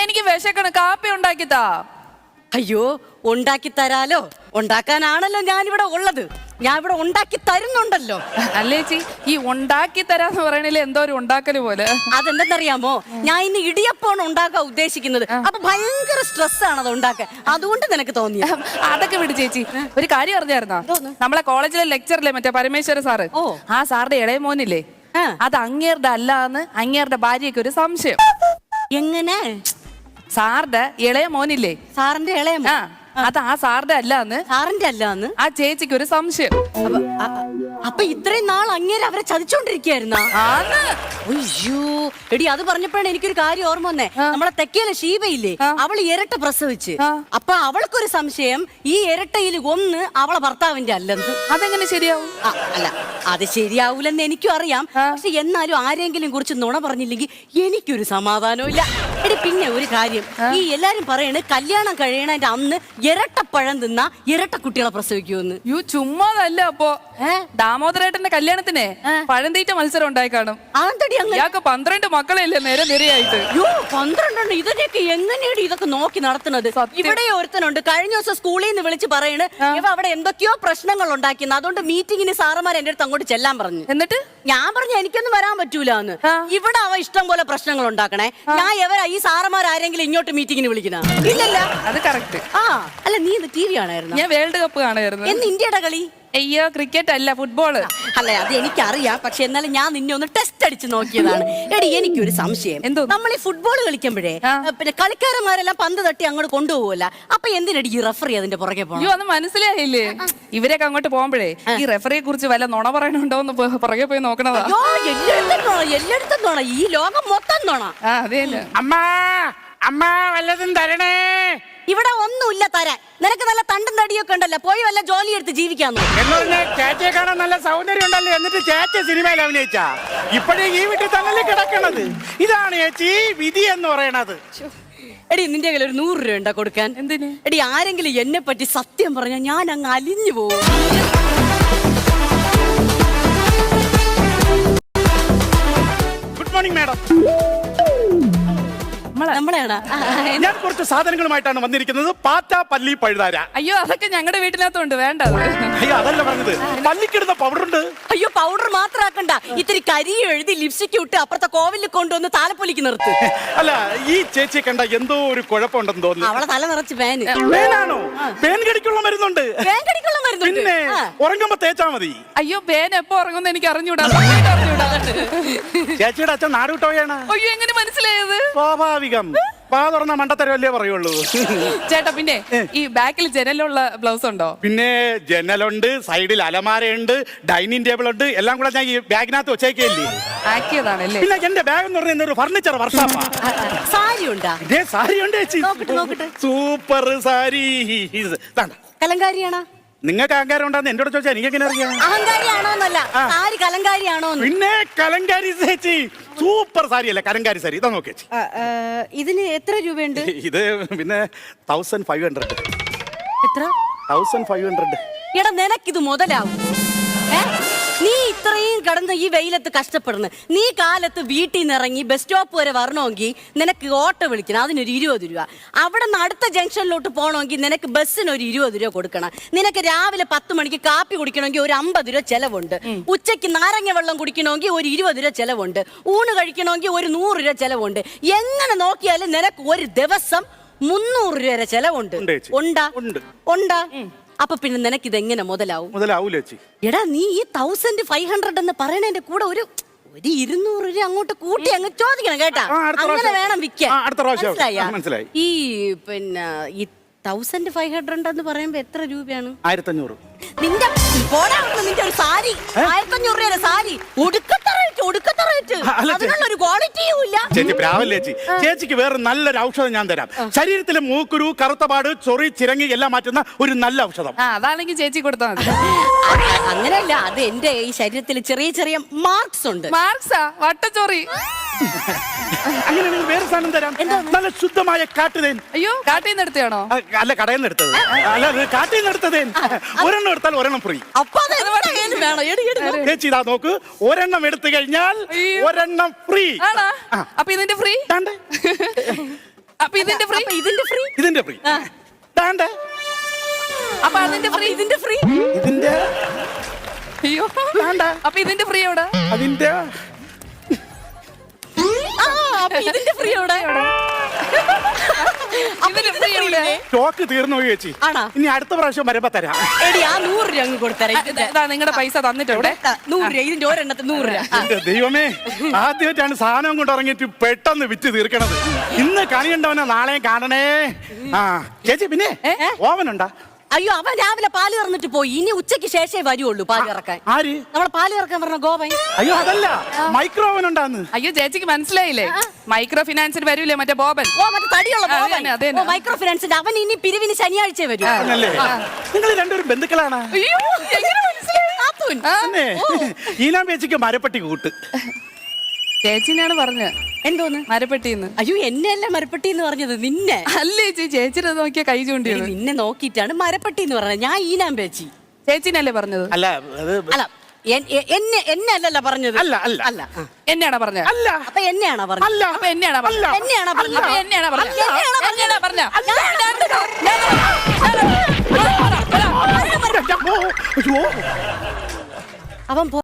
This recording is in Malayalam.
എനിക്ക് വിശക്കണ്. കാപ്പി ഉണ്ടാക്കി താ അയ്യോ ഉണ്ടാക്കി തരാലോ? ഉണ്ടാക്കാനാണല്ലോ ഞാനിവിടെ ഉള്ളത്. ഞാൻ ഇവിടെ ഉണ്ടാക്കി തരുന്നുണ്ടല്ലോ. അല്ലേ ചേച്ചി ഈ ഉണ്ടാക്കി തരാന്ന് പറയണില്ല എന്തോ ഒരു ഉണ്ടാക്കൽ പോലെ. അതെന്തെന്നറിയാമോ? ഞാൻ ഇന്ന് ഇടിയപ്പമാണ് ഉണ്ടാക്കാൻ ഉദ്ദേശിക്കുന്നത്. അപ്പൊ ഭയങ്കര സ്ട്രെസ് ആണ് അത് ഉണ്ടാക്കാൻ. അതുകൊണ്ട് നിനക്ക് തോന്നി അതൊക്കെ വിട് ചേച്ചി. ഒരു കാര്യം അറിഞ്ഞായിരുന്നോ? നമ്മളെ കോളേജിലെ ലെക്ചറിലെ മറ്റേ പരമേശ്വര സാറ്? ഓ. ആ സാറിന്റെ ഇളയ മോനില്ലേ. അത് അങ്ങേരുടെ അല്ലാന്ന് അങ്ങേരുടെ ഭാര്യയ്ക്ക് ഒരു സംശയം. എങ്ങനെ? സാറിന്റെ ഇളയ മോനില്ലേ? സാറിന്റെ ഇളയ ആ അത് ആ സാറിന്റെ അല്ലാന്ന്. സാറിന്റെ അല്ലാന്ന്? ആ ചേച്ചിക്ക് ഒരു സംശയം. അപ്പൊ അ- അ- അപ്പൊ ഇത്രയും നാൾ അങ്ങേര് അവരെ ചതിച്ചോണ്ടിരിക്കായിരുന്ന അയ്യോ. എടി അത് പറഞ്ഞപ്പോഴാണ് എനിക്കൊരു കാര്യം ഓർമ്മ വന്നേ. നമ്മളെ തെക്കേലെ ഷീബയില്ലേ അവൾ ഇരട്ട പ്രസവിച്ച്. ആ. അപ്പൊ അവൾക്കൊരു സംശയം ഈ ഇരട്ടയിൽ ഒന്ന് അവളെ ഭർത്താവിന്റെ അല്ലെന്ന്. അതെങ്ങനെ ശരിയാവും? ആ, അല്ല അത് ശരിയാവൂലെന്ന് എനിക്കും അറിയാം. പക്ഷെ എന്നാലും ആരെങ്കിലും കുറിച്ച് നുണ പറഞ്ഞില്ലെങ്കിൽ എനിക്കൊരു സമാധാനവും ഇല്ല പിന്നെ ഒരു കാര്യം. ഈ എല്ലാരും പറയണ് കല്യാണം കഴിയണതിന്റെ അന്ന് ഇരട്ടപ്പഴം തിന്ന ഇരട്ട കുട്ടികളെ പ്രസവിക്കുമെന്ന്. യു ചുമ്മാതല്ല അപ്പോ? ദാമോദരേട്ടന്റെ കല്യാണത്തിന് തീറ്റ മത്സരം ഉണ്ടായി കാണും. അങ്ങനെ. ഇയാൾക്ക് പന്ത്രണ്ട് മക്കളെയല്ലേ നേരെ നിരയായിട്ട്. യോ പന്ത്രണ്ടെണ്ണം. ഇതിനൊക്കെ എങ്ങനെയാണ് ഇതൊക്കെ നോക്കി നടത്തുന്നത്? സത്യം. ഇവിടെ ഒരുത്തനുണ്ട്. കഴിഞ്ഞ ദിവസം സ്കൂളിൽ നിന്ന് വിളിച്ച് പറയണ് ഇവ അവിടെ എന്തൊക്കെയോ പ്രശ്നങ്ങൾ ഉണ്ടാക്കിയെന്ന്. അതുകൊണ്ട് മീറ്റിങ്ങിന് സാറുമാർ എന്റെ അടുത്ത് അങ്ങോട്ട് ചെല്ലാൻ പറഞ്ഞു. എന്നിട്ട്? ഞാൻ പറഞ്ഞു എനിക്കൊന്നും വരാൻ പറ്റൂല എന്ന് ആ. ഇവിടെ അവ ഇഷ്ടം പോലെ പ്രശ്നങ്ങൾ ഉണ്ടാക്കണേ. ഞാൻ എവരാ ഈ സാറന്മാർ ആരെങ്കിലും ഇങ്ങോട്ട് മീറ്റിങ്ങിന് വിളിക്കുന്ന? ഇല്ലല്ല. അത് കറക്റ്റ് ആ. അല്ല നീ ഇന്ന് ടി വി ആണായിരുന്നു ഞാൻ വേൾഡ് കപ്പ് കാണായിരുന്നു. എന്ന് ഇന്ത്യയുടെ കളി? അയ്യോ ക്രിക്കറ്റ് അല്ല ഫുട്ബോൾ അല്ലേ അത് എനിക്കറിയാം. പക്ഷെ എന്നാലും ഞാൻ നിന്നെ ഒന്ന് ടെസ്റ്റ് അടിച്ച് നോക്കിയതാണ്. എടി എനിക്കൊരു സംശയം. എന്തോ? നമ്മൾ ഈ ഫുട്ബോൾ കളിക്കുമ്പോഴേ പിന്നെ കളിക്കാരന്മാരെല്ലാം പന്ത് തട്ടി അങ്ങോട്ട് കൊണ്ടുപോകില്ല അപ്പൊ എന്തിനടി ഈ റഫറി അതിന്റെ പുറകെ പോകണം അയ്യോ അത് മനസ്സിലായില്ലേ? ഇവരൊക്കെ അങ്ങോട്ട് പോകുമ്പോഴേ ഈ റെഫറിയെ കുറിച്ച് വല്ല നുണ പറയണുണ്ടോ എന്ന് പുറകെ പോയി നോക്കണതാ. അയ്യോ എല്ലായിടത്തും നോണ എല്ലായിടത്തും നോണ. ഈ ലോകം മൊത്തം തോണ ആ അതെ അമ്മ അമ്മ വല്ലതും തരണേ. ഇവിടെ ഒന്നുമില്ല തരാൻ. നിനക്ക് നല്ല തണ്ടും തടിയൊക്കെ ഉണ്ടല്ലോ. പോയി വല്ല ജോലി എടുത്ത് ജീവിക്കാൻ എന്ന് പറഞ്ഞാൽ ചേച്ചിയെ കാണാൻ നല്ല സൗന്ദര്യം ഉണ്ടല്ലോ എന്നിട്ട് ചേച്ചി സിനിമയിൽ അഭിനയിച്ച. ഇപ്പോഴേ ഈ വീട്ടിൽ കിടക്കണത്? ഇതാണ് ചേച്ചി വിധി എന്ന് പറയണത്. എടി നിന്റെ കയ്യിൽ ഒരു നൂറ് രൂപ ഉണ്ടോ കൊടുക്കാൻ? എന്തിന്? എടി ആരെങ്കിലും എന്നെ പറ്റി സത്യം പറഞ്ഞാൽ ഞാൻ അങ്ങ് അലിഞ്ഞു പോകും. ഗുഡ് മോർണിംഗ് മാഡം ഞാൻ കുറച്ച് സാധനങ്ങളുമായിട്ടാണ് വന്നിരിക്കുന്നത്. പാറ്റ പല്ലി പഴുതാര. അയ്യോ അതൊക്കെ ഞങ്ങളുടെ വീട്ടിനകത്തുണ്ട്. വേണ്ട. അയ്യോ അതല്ല പറഞ്ഞത്. പല്ലിക്കിടുന്ന പൗഡറുണ്ട്. അയ്യോ പൗഡർ മാത്രമാക്കണ്ട ഇത്തിരി കരി എഴുതി ലിപ്സ്റ്റിക് ഇട്ട് അപ്പുറത്തെ കോവിലിൽ കൊണ്ടുവന്ന് താലപ്പൊലിക്ക് നിർത്ത്. അല്ല ഈ ചേച്ചി കണ്ട എന്തോ ഒരു കുഴപ്പമുണ്ടെന്ന് തോന്നുന്നു. അവളെ തല നിറച്ച് പേന്. പേനാണോ? പേൻ കടിക്കുള്ള മരുന്നുണ്ട്. വേങ്കടിക്കുള്ള മരുന്നുണ്ട്. പിന്നെ. ഉറങ്ങുമ്പോ തേച്ചാ മതി. അയ്യോ പേൻ എപ്പോ ഉറങ്ങുന്ന എനിക്ക് അറിഞ്ഞൂടാ. അറിഞ്ഞൂടാ. ചേച്ചിയുടെ അച്ഛൻ നാട് വിട്ടോയാണ് അയ്യോ എങ്ങനെ മനസ്സിലായത്? സ്വാഭാവികം. പാ തുറന്ന മണ്ടത്തരവല്ലേ പറയുള്ളൂ. ചേട്ടാ പിന്നെ ഈ ബാക്കിൽ ജനലുള്ള ബ്ലൗസ് ഉണ്ടോ? പിന്നെ ജനലുണ്ട് സൈഡിൽ അലമാരയുണ്ട് ഡൈനിങ് ടേബിൾ ഉണ്ട് എല്ലാം കൂടെ ഞാൻ ഈ ബാഗിനകത്ത് വെച്ചേക്കല്ലേ ആക്കിയതാണല്ലേ? പിന്നെ എന്റെ ബാഗ് എന്ന് പറയുന്ന ഒരു ഫർണിച്ചർ വർഷാപ്പാ. സാരി ഉണ്ടാ? ഇതേ സാരി ഉണ്ട് നോക്കട്ടെ, നോക്കട്ടെ. സൂപ്പർ സാരി. കലങ്കാരിയാണോ? നിങ്ങൾക്ക് അഹങ്കാരം ഉണ്ടെന്ന് എന്നോട് ചോദിച്ചാൽ എനിക്ക് എങ്ങനെ അറിയാം അഹങ്കാരിയാണോന്നല്ല സാരി കലങ്കാരിയാണോന്ന് പിന്നെ കലങ്കാരി ചേച്ചി. സൂപ്പർ സാരി അല്ലേ കരങ്കാരി സാരി. ഇതാ നോക്കി ചേച്ചി. ആ, ആ, ഇതിന് എത്ര രൂപയുണ്ട്? ഇത് പിന്നെ തൗസൻഡ് ഫൈവ് ഹൺഡ്രഡ് എത്ര? തൗസൻഡ് ഫൈവ് ഹൺഡ്രഡ് എടാ നിനക്കിത് മുതലാവും. ഏ? നീ ഇത്രയും കടന്ന് ഈ വെയിലത്ത് കഷ്ടപ്പെടുന്നു. നീ കാലത്ത് വീട്ടിൽ നിന്ന് ഇറങ്ങി ബസ് സ്റ്റോപ്പ് വരെ വരണമെങ്കിൽ നിനക്ക് ഓട്ടോ വിളിക്കണം അതിനൊരു ഇരുപത് രൂപ. അവിടെ നിന്ന് അടുത്ത ജംഗ്ഷനിലോട്ട് പോകണമെങ്കിൽ നിനക്ക് ബസ്സിന് ഒരു ഇരുപത് രൂപ കൊടുക്കണം. നിനക്ക് രാവിലെ പത്ത് മണിക്ക് കാപ്പി കുടിക്കണമെങ്കിൽ ഒരു അമ്പത് രൂപ ചെലവുണ്ട്. ഉച്ചയ്ക്ക് നാരങ്ങ വെള്ളം കുടിക്കണമെങ്കിൽ ഒരു ഇരുപത് രൂപ ചെലവുണ്ട്. ഊണ് കഴിക്കണമെങ്കിൽ ഒരു നൂറ് രൂപ ചെലവുണ്ട്. എങ്ങനെ നോക്കിയാലും നിനക്ക് ഒരു ദിവസം മുന്നൂറ് രൂപ വരെ ചെലവുണ്ട്. ഉണ്ട് ഉണ്ടാ? ഉണ്ട്. ഉണ്ടാ? അപ്പൊ പിന്നെ നിനക്ക് ഇത് എങ്ങനെ മുതലാവും മുതലാവൂല ചേച്ചി എടാ നീ ഈ തൗസൻഡ് ഫൈവ് ഹൺഡ്രഡ് എന്ന് പറയണതിന്റെ കൂടെ ഒരു ഒരു ഇരുന്നൂറ് രൂപ അങ്ങോട്ട് കൂട്ടി അങ്ങ് ചോദിക്കണം കേട്ടാ ആ, അടുത്ത അങ്ങനെ പ്രാവശ്യം. വേണം വിൽക്കാൻ ആ, അടുത്ത പ്രാവശ്യം. മനസ്സിലായാ? ആ, മനസ്സിലായി. ഈ പിന്നെ ഈ തൗസൻഡ് ഫൈവ് ഹൺഡ്രഡ് എന്ന് പറയുമ്പോ എത്ര രൂപയാണ് ആയിരത്തഞ്ഞൂറ് നിന്റെ പോടാ അവിടുന്ന് നിന്റെ ഒരു സാരി ആയിരത്തഞ്ഞൂറ് രൂപയുടെ സാരി ഒടുക്കത്ത റേറ്റ് ഒടുക്കത്ത റേറ്റ് ആ, അല്ല, അതിനുള്ള ഒരു ക്വാളിറ്റിയും ഇല്ല ചേച്ചി പ്രാവല്ലേ ചേച്ചി. ചേച്ചിക്ക് വേറെ നല്ലൊരു ഔഷധം ഞാൻ തരാം. ശരീരത്തിലെ മൂക്കുരു കറുത്തപാട് ചൊറി ചിരങ്ങി എല്ലാം മാറ്റുന്ന ഒരു നല്ല ഔഷധം. ആ അതാണെങ്കിൽ ചേച്ചി കൊടുത്താൽ മതി. അങ്ങനെയല്ല അത് എന്റെ ഈ ശരീരത്തിൽ ചെറിയ ചെറിയ മാർക്സ് ഉണ്ട്. മാർക്സാ? വട്ടച്ചോറി. അങ്ങനെയാണെങ്കിൽ വേറെ സാധനം തരാം. നല്ല ശുദ്ധമായ കാട്ടുതേൻ. അയ്യോ കാട്ടിൽ നിന്ന് എടുത്തയാണോ ആ, അല്ല കടയിൽ നിന്ന് എടുത്തത്. അല്ല അത് കാട്ടിൽ നിന്ന് എടുത്തതേൻ ഒരെണ്ണം എടുത്താൽ ഒരെണ്ണം ഫ്രീ. അപ്പൊ അത് എന്തായാലും വേണം? എടി, എടി, നോക്ക്. ചേച്ചി ഇതാ നോക്ക്. ഒരെണ്ണം എടുത്തു കഴിഞ്ഞാൽ അയ്യോ. ഒരെണ്ണം ഫ്രീ. ആണോ? അപ്പൊ ഇതിന്റെ ഫ്രീ അപ്പൊ ഇതിന്റെ ഫ്രീ ഇതിന്റെ ഫ്രീ ഇതിന്റെ ഫ്രീ താണ്ട? അപ്പൊ അതിന്റെ ഫ്രീ ഇതിന്റെ ഫ്രീ ഇതിന്റെ? അയ്യോ. താണ്ട? അപ്പൊ ഇതിന്റെ ഫ്രീ എവിടെ? അതിന്റെ? ഇതിന്റെ ഫ്രീ എവിടെ? എവിടെ? സ്റ്റോക്ക് തീർന്നു പോയി ചേച്ചി. ആണോ? ഇനി അടുത്ത പ്രാവശ്യം വരുമ്പോ തരാം. എടി ആ നൂറ് രൂപ അങ്ങ് കൊടുത്തരാം. ഇതിന്റെ. ഇതാ നിങ്ങളുടെ പൈസ തന്നിട്ടുണ്ട്. നൂറ് രൂപ ഇതിന്റെ ഒരെണ്ണത്തിന് നൂറ് രൂപ. എന്റെ ദൈവമേ ആദ്യമായിട്ടാണ് സാധനം കൊണ്ട് ഇറങ്ങിയിട്ട് പെട്ടെന്ന് വിറ്റ് തീർക്കണത്. ഇന്ന് കണിയുണ്ടവനെ നാളെ കാണണേ. ആ ചേച്ചി പിന്നെ ഓവനുണ്ടാ? അയ്യോ അവൻ രാവിലെ പാൽ കറന്നിട്ട് പോയി. ഇനി ഉച്ചയ്ക്ക് ശേഷേ വരുള്ളൂ പാൽ കറക്കാൻ. ആര്? നമ്മളെ പാൽ ഇറക്കാൻ പറഞ്ഞ ഗോപൻ. അയ്യോ അതല്ല. മൈക്രോ ഓവൻ ഉണ്ടാന്ന്. അയ്യോ ചേച്ചിക്ക് മനസ്സിലായില്ലേ? മൈക്രോ ഫിനാൻസിന് വരൂലേ മറ്റേ ബോബൻ ഓ മറ്റേ തടിയുള്ള ബോബൻ ഗോപൻ. അതന്നെ, അതന്നെ. ഓ, മൈക്രോ ഫിനാൻസിന്റെ അവൻ ഇനി പിരിവിന് ശനിയാഴ്ച വരും. ആണല്ലേ നിങ്ങൾ രണ്ടുപേരും ബന്ധുക്കളാണ്. അയ്യോ എങ്ങനെ മനസ്സിലായി? നാത്തൂൻ. ആ, തന്നെ ഈനാം പേച്ചിക്ക് മരപ്പട്ടി കൂട്ട്. ചേച്ചിനെയാണ് പറഞ്ഞത്. എന്തോന്ന്? മരപ്പെട്ടിന്ന്. അയ്യോ എന്നെയല്ല മരപ്പെട്ടി എന്ന് പറഞ്ഞത് നിന്നെ. അല്ലേ ചേച്ചി ചേച്ചിനെ നോക്കിയ കൈ ചൂണ്ടി ചൂണ്ടിയത് നിന്നെ നോക്കിയിട്ടാണ് മരപ്പെട്ടി എന്ന് പറഞ്ഞത്. ഞാൻ ഈനാൻ പേച്ചി. ചേച്ചിനല്ലേ പറഞ്ഞത്? അല്ല അത് അല്ല എൻ- എ- എന്നെ എന്നെ അല്ലല്ല പറഞ്ഞത്. അല്ല, അല്ല. അല്ല ആ. എന്നെയാണോ പറഞ്ഞത്? അല്ല. അപ്പൊ എന്നെയാണോ പറഞ്ഞത്? അല്ല. അപ്പൊ എന്നെയാണോ പറഞ്ഞത്? അല്ല. എന്നെയാണോ പറഞ്ഞത്? അപ്പൊ എന്നെയാണോ പറഞ്ഞത്? അല്ല, എന്നെയാണോ പറഞ്ഞത്? അയ്യോ. അവൻ പോ-